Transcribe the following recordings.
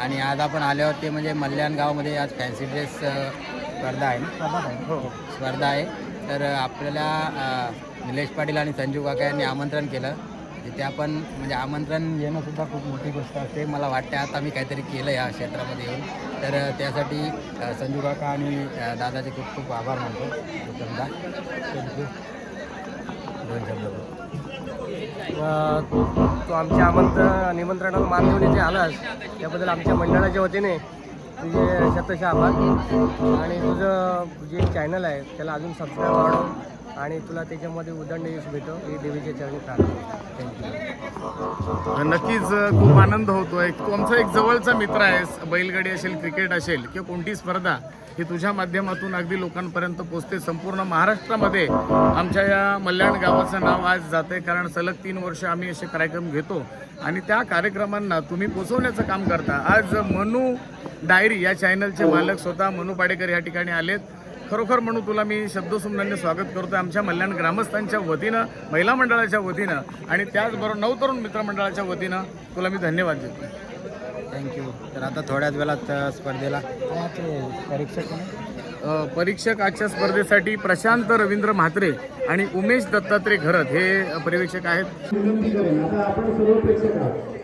आणि आज आपण आले आहोत ते म्हणजे मल्याण गावामध्ये आज फॅन्सी ड्रेस स्पर्धा आहे ना? स्पर्धा आहे. तर आपल्याला निलेश पाटील आणि संजू काका यांनी आमंत्रण केलं. तिथे आपण म्हणजे आमंत्रण येणं सुद्धा खूप मोठी गोष्ट असते. मला वाटते आता मी काहीतरी केलं या क्षेत्रामध्ये येऊन. तर त्यासाठी संजू काका आणि दादाचे खूप खूप आभार मानतो. समजा दोन शब्द तू आमच्या आमंत्रण निमंत्रणाला मान देऊन इथे आलास. त्याबद्दल आमच्या मंडळाच्या वतीने तुझे शतशः आभार. आणि तुझं जे चॅनल आहे त्याला अजून सबस्क्राईब वाढव. आणि तुला त्याच्यामध्ये उदंड यश भेटो ही देवीच्या चरणी प्रार्थना थँक्यू नक्कीच खूप आनंद होतोय. तू आमचा एक जवळचा मित्र आहेस बैलगाडी असेल क्रिकेट असेल किंवा कोणती स्पर्धा ही तुझ्या माध्यमातून अगदी लोकांपर्यंत पोचते संपूर्ण महाराष्ट्रामध्ये आमच्या या मल्याण गावाचं नाव आज जाते कारण सलग तीन वर्ष आम्ही असे कार्यक्रम घेतो. आणि त्या कार्यक्रमांना तुम्ही पोचवण्याचं काम करता. आज मनू डायरी या चॅनलचे मालक स्वतः मनू पाडेकर या ठिकाणी आलेत. खरोखर म्हणून तुला मी शब्दसुमनांनी स्वागत करतो आमच्या मल्याण ग्रामस्थांच्या वतीनं महिला मंडळाच्या वतीनं आणि त्याचबरोबर नवतरुण मित्रमंडळाच्या वतीनं तुला मी धन्यवाद देतो थँक्यू तर आता थोड्याच वेळात स्पर्धेला परीक्षक परीक्षक आजच्या स्पर्धेसाठी प्रशांत रवींद्र म्हात्रे आणि उमेश दत्तात्रय घरत हे पर्यवेक्षक आहेत. विनंती करेन आता आपण सर्व प्रेक्षक आहोत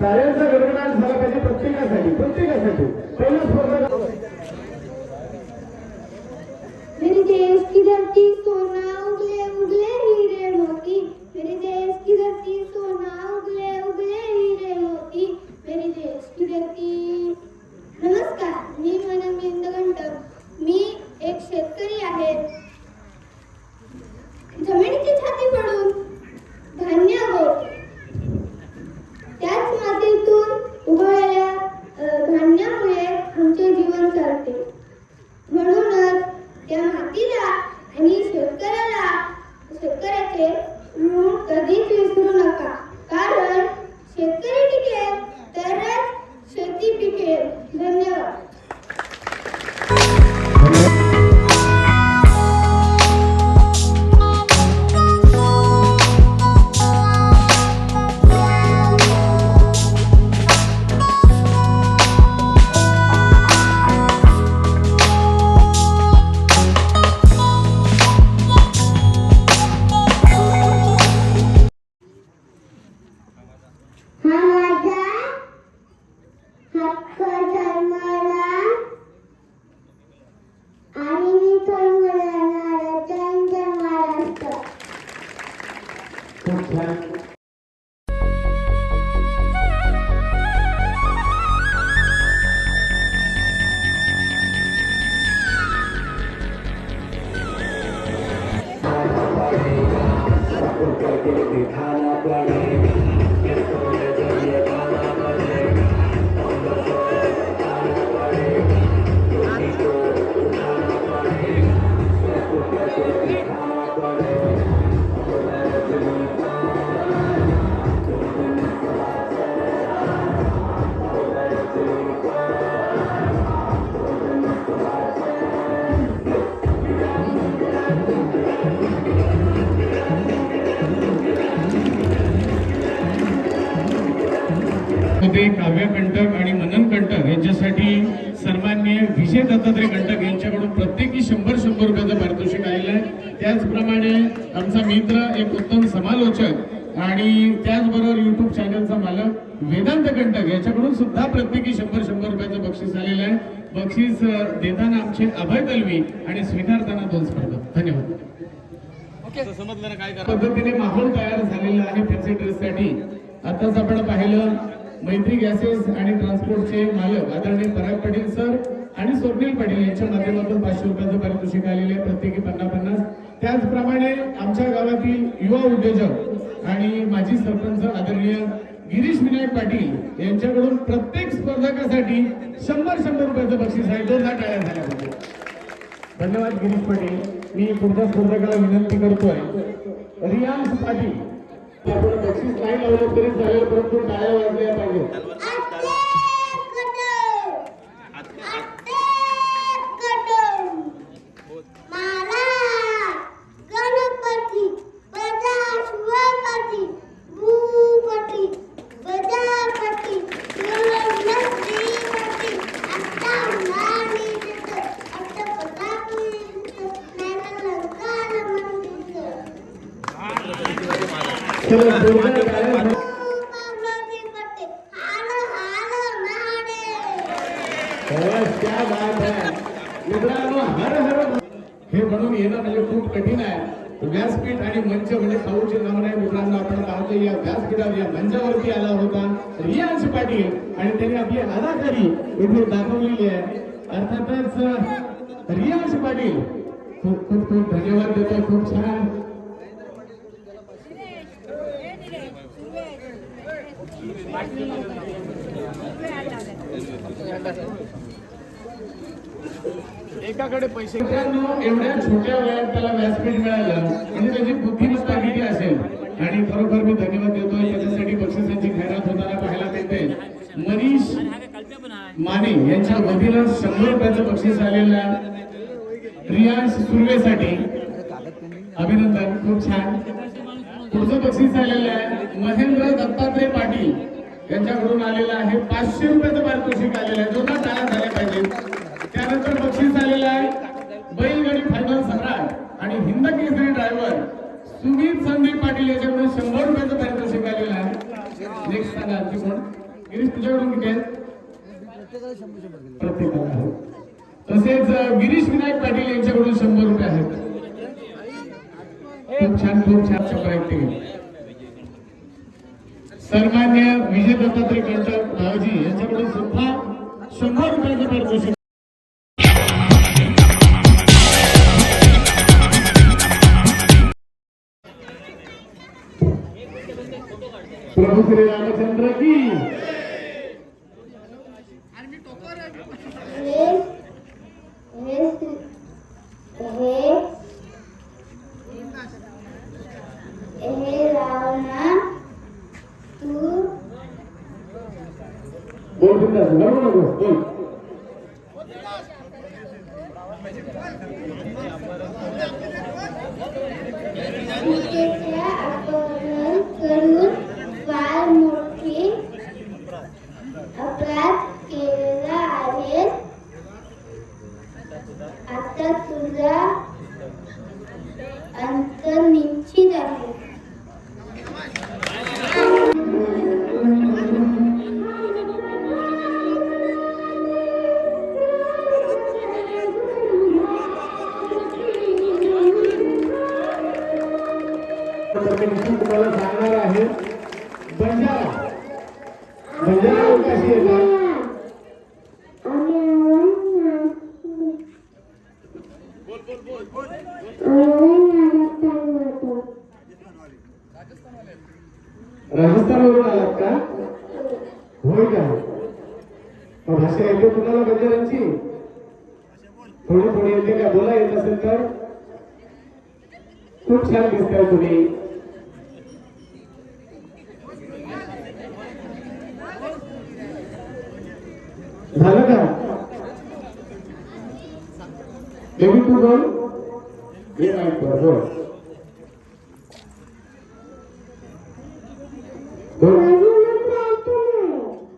टाळ्यांचा गडगडाट झाला पाहिजे प्रत्येकासाठी प्रत्येकासाठी पहिला स्पर्धा मेरे देश की धरती सोना उगले उगले हीरे मोती मेरे देश की धरती सोना उगले उगले हीरे मोती मेरे देश की धरती नमस्कार मी मनम इंदगंट मी एक शेतकरी आहे जमिनीची छाती पडून धान्य होत त्याच मातीतून उगवलेल्या धान्यामुळे खूप मध्ये काव्य कंटक आणि मनन कंटक यांच्यासाठी सन्मान्य विजय दत्तात्रय कंटक यांच्याकडून प्रत्येकी शंभर शंभर रुपयाचं पारितोषिक आलेलं आहे. त्याचप्रमाणे आमचा मित्र एक उत्तम समालोचक आणि त्याचबरोबर युट्यूब चॅनलचा मालक वेदांत कंटक याच्याकडून सुद्धा प्रत्येकी शंभर शंभर रुपयाचं बक्षीस आलेलं आहे. बक्षीस देताना आमचे अभय दलवी आणि स्वीकारताना दोन स्पर्धक. धन्यवाद. पद्धतीने माहोल तयार झालेला आहे फॅन्सी ड्रेससाठी आताच आपण पाहिलं मैत्री गॅसेस आणि ट्रान्सपोर्टचे मालक आदरणीय पराग पाटील सर आणि स्वप्नील पाटील यांच्या माध्यमातून पाचशे रुपयाचं पारितोषिक आलेले आहे प्रत्येकी पन्नास पन्नास. त्याचप्रमाणे आमच्या गावातील युवा उद्योजक आणि माजी सरपंच आदरणीय गिरीश विनायक पाटील यांच्याकडून प्रत्येक स्पर्धकासाठी शंभर शंभर रुपयाचं बक्षीस आहे दोन टाळ्या झाल्या पाहिजे धन्यवाद गिरीश पाटील. मी पुढच्या स्पर्धकाला विनंती करतोय. रियांश पाटील. आपण बक्षीस नाही लावलं तरी चालेल परंतु टाळ्या वाजल्या पाहिजे मला चला जोरदार टाळ्या झाल्या. पावलाची पट्टी हाल हाल महाडे बस, क्या बात है मित्रांनो हर हर हे म्हणून येणं म्हणजे खूप कठीण आहे. व्यासपीठ आणि मंच म्हणजे खाऊचे नाव नाही मित्रांनो. आपण पाहतो या व्यासपीठावर या मंचावरती आला होता रियांश पाटील आणि त्यांनी आपली अदाकारी इथे दाखवलेली आहे. अर्थातच रियांश पाटील खूप खूप खूप धन्यवाद देतो खूप छान. एकाकडे पैसे एवढ्या छोट्या वयात त्याला व्यासपीठ मिळालं म्हणजे त्याची बुद्धिमत्ता किती असेल? आणि खरोखर मी धन्यवाद देतो याच्यासाठी बक्षिसांची खैरात होताना पाहायला मिळते. मनीष माने यांच्या वतीनं शंभर रुपयाचं बक्षीस आलेलं आहे. रियांश सुर्वेसाठी. अभिनंदन खूप छान. पुढचं बक्षीस आलेलं आहे. महेंद्र दत्तात्रय पाटील यांच्याकडून आलेलं आहे. पाचशे रुपयाचं पारितोषिक आलेलं आहे. जोरदार टाळ्या झाले पाहिजे त्यानंतर बक्षीस आलेलं आहे बैलगाडी फायनल सम्राट आणि हिंद केसरी ड्रायव्हर सुमित संदीप पाटील याच्याकडून शंभर रुपयाचं पारितोषिक आलेलं आहे. नेक्स्ट सांगा आणखी कोण? गिरीश तुझ्याकडून किती आहे प्रत्येकाला तसेच गिरीश विनायक पाटील यांच्याकडून शंभर रुपये आहेत. खूप छान खूप छान शंभर आहेत सन्मान्य विजय दत्तात्रय कंटक भावजी यांच्याकडून सुद्धा शंभर रुपयाचं पारितोषिक प्रभू श्री रामचंद्र की। बोल बोल. मी निश्चित तुम्हाला सांगणार आहे बंजारा बंजारा कशी येतात राजस्थानवरून आलात का होय का मग भाषा येते तुम्हाला बंजारांची थोडी थोडी येते का बोला येत असेल तर खूप छान दिसताय तुम्ही झालं का बेबी तू बोल हे माहीत कर बोल बोल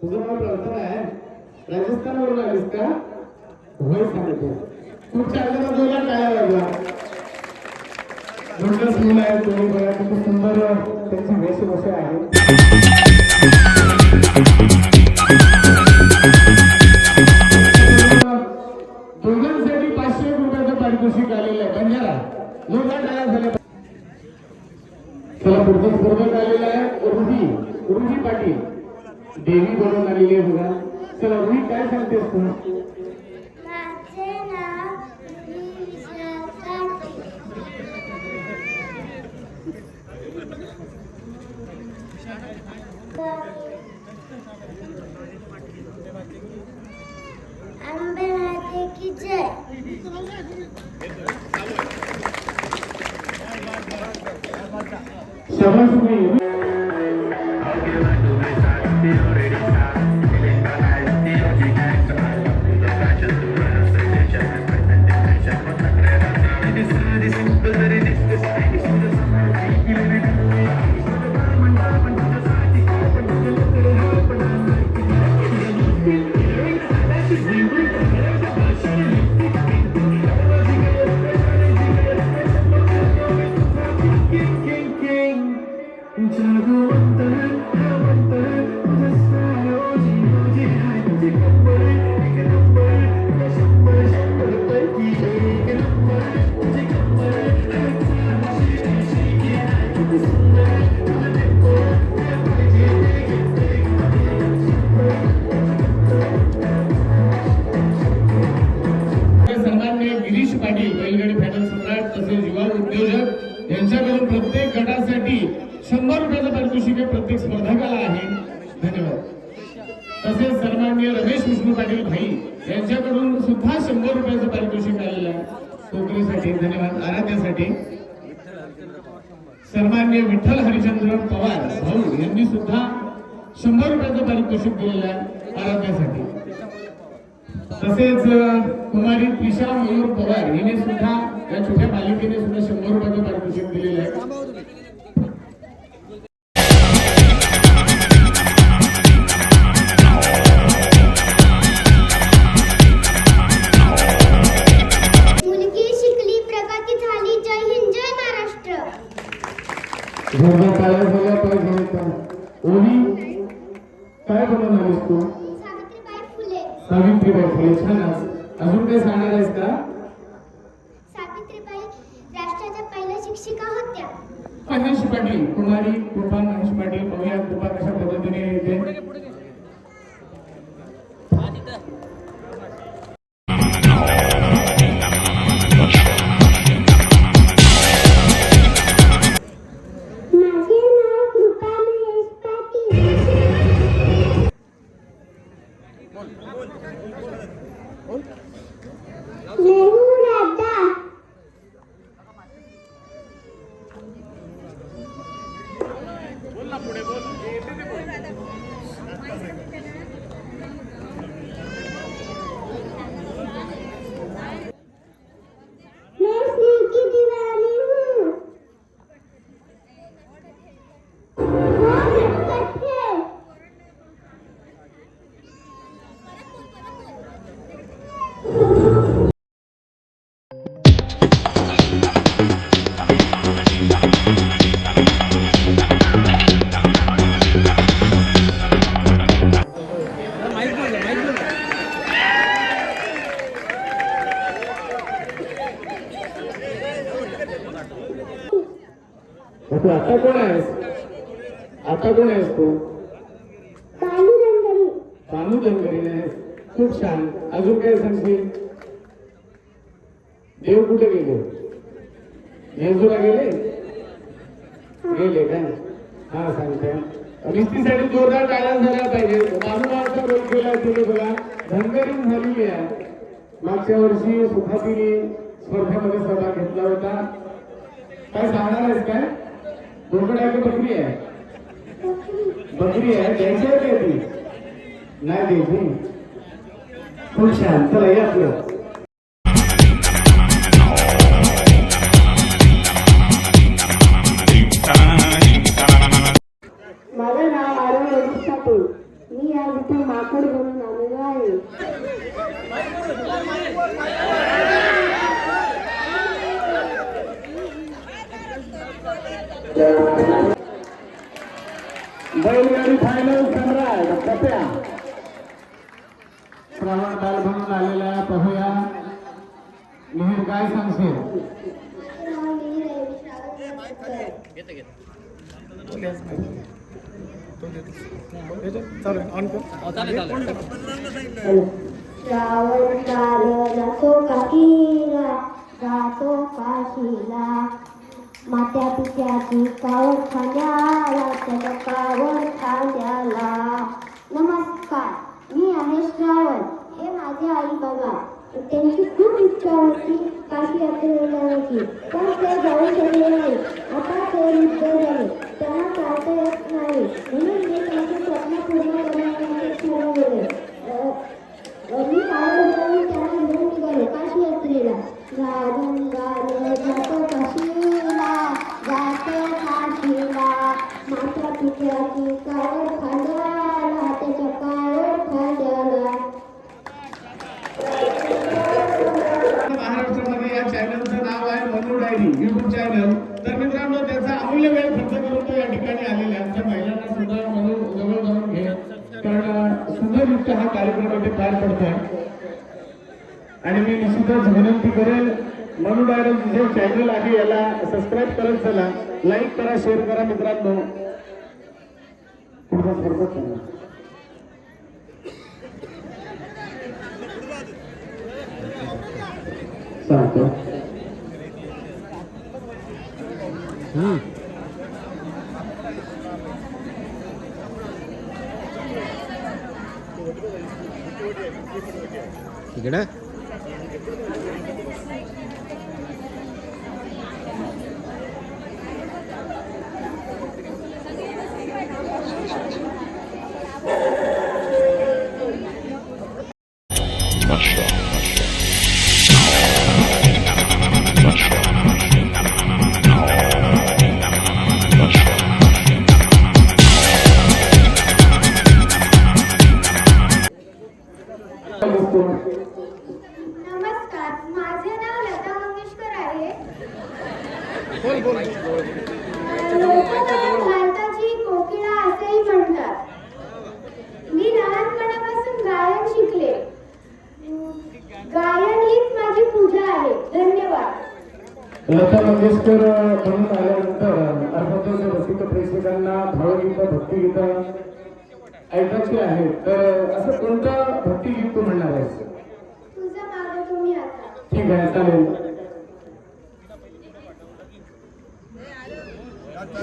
तुझं नाव प्रार्थना आहे राजस्थानवरून आलीस का होय सांगतो खूप छान जरा जोरात टाळ्या लागला दोनच खूप सुंदर त्यांची वेशभूषा आहे Shabbat पाटील तू आता कोण आहेस आता कोण आहेस तू? सानू धनगरी आहेस खूप छान. अजून काय सांगशील? देव कुठे गेले? येजूला गेले? गेले काय हा सांगते. निस्तीसाठी जोरदार टाळ्या झाल्या पाहिजे. मानवाचा रोल केला तिने बघा. धनगरी झालेली आहे. मागच्या वर्षी सुखातीने स्पर्धेमध्ये सहभाग घेतला होता. काय सांगणार आहेस काय? बोकड आहे की बकरी आहे बकरी आहे द्यायची आहे ती नाही द्यायची खूप छान चला या आपलं माझं नाव रमेश मी आज इथे माकड बनून आलेलो आहे. बैलगाडी फायनल सम्राट कप्या श्रावण बाल म्हणून आलेला पाहूया. मिहिर काय सांगशील? श्रावण काल जातो काकीला जातो काशीला मात्या पित्याची कावड खांद्याला त्याच्या कावड खांद्याला नमस्कार मी आहे श्रावण हे माझे आई बाबा त्यांची खूप इच्छा होती काशी कार्यक्रमामध्ये पार पडतो आणि मी निश्चितच विनंती करेल मनू डायरेक्ट जे चॅनल आहे याला सबस्क्राईब करत चला लाईक करा शेअर करा मित्रांनो. पुढचा स्पर्धा ఇక్కడ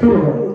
Sure.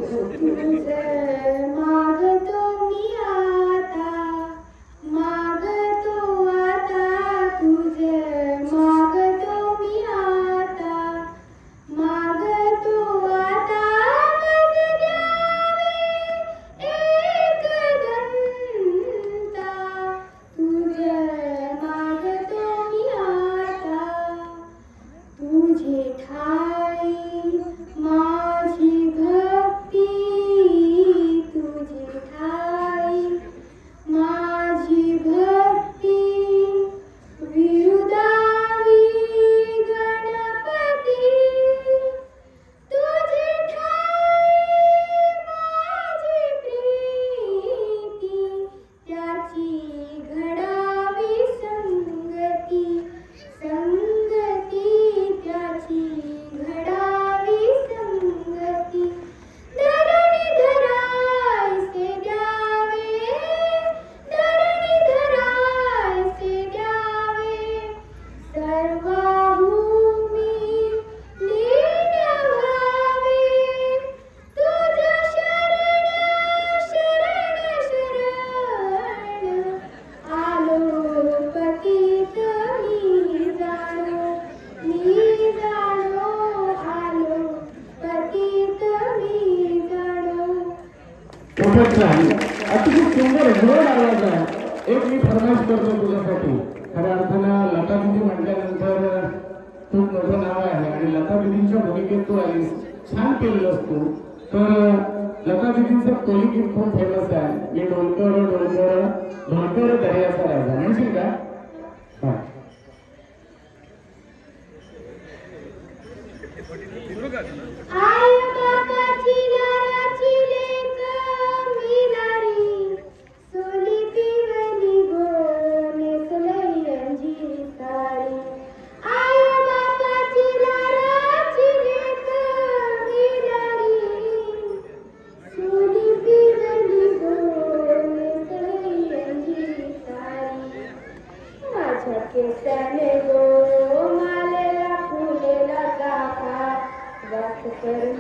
आणि छान केलेलं असतो. तर लता दिदींचं कोळी गीत खूप फेमस आहे. मी डोंकर डोंकर डोंकर दर्या असा राजा. म्हणशील का? हा.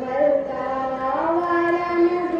നമ്മൾ താവാളമെന്ന്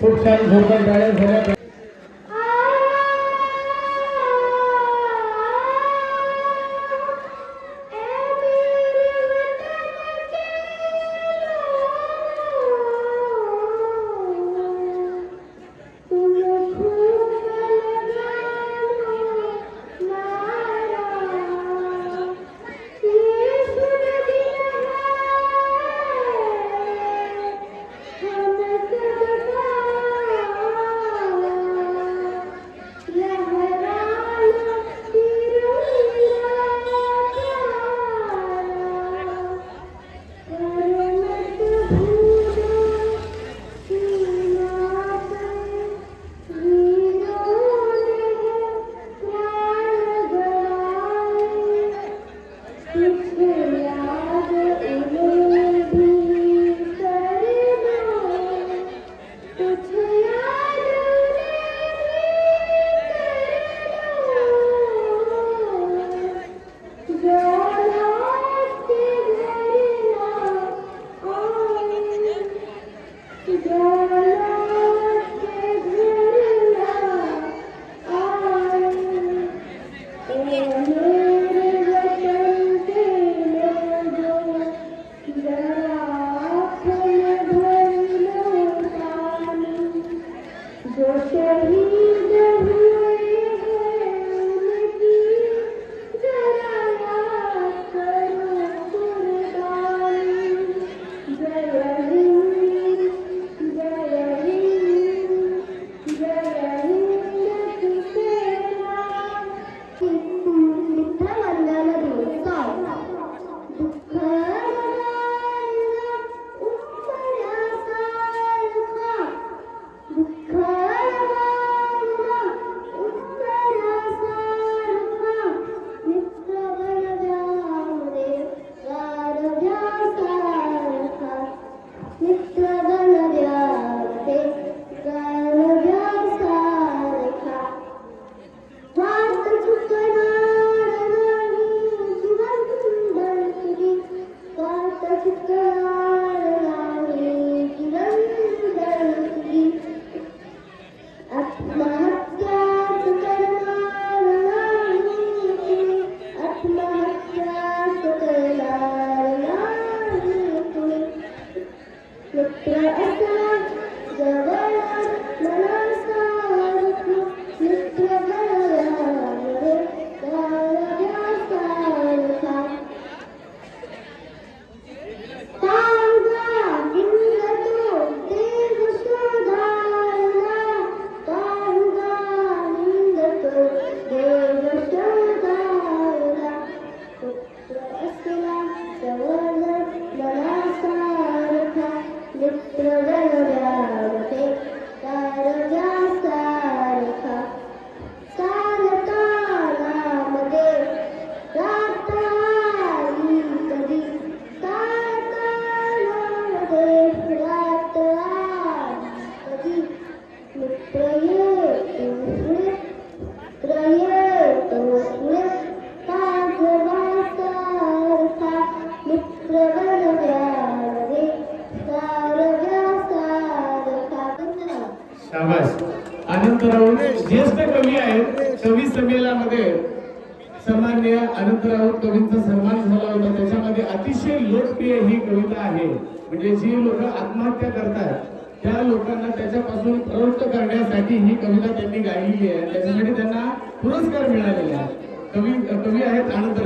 खूप छान झोपा झाल्या.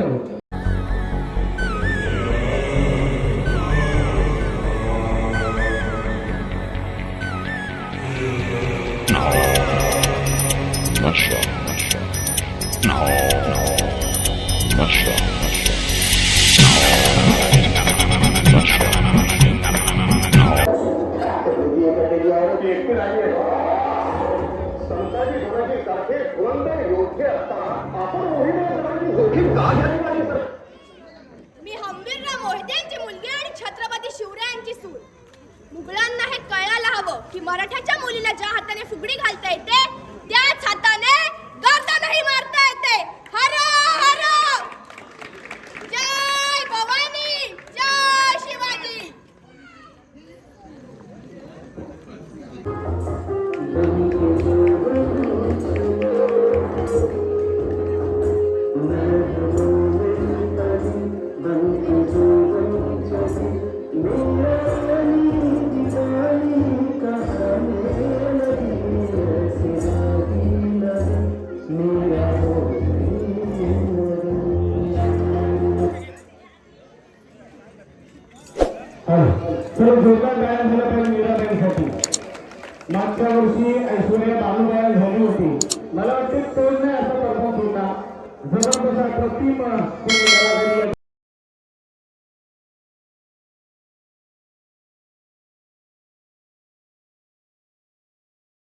आहेत आनंदराव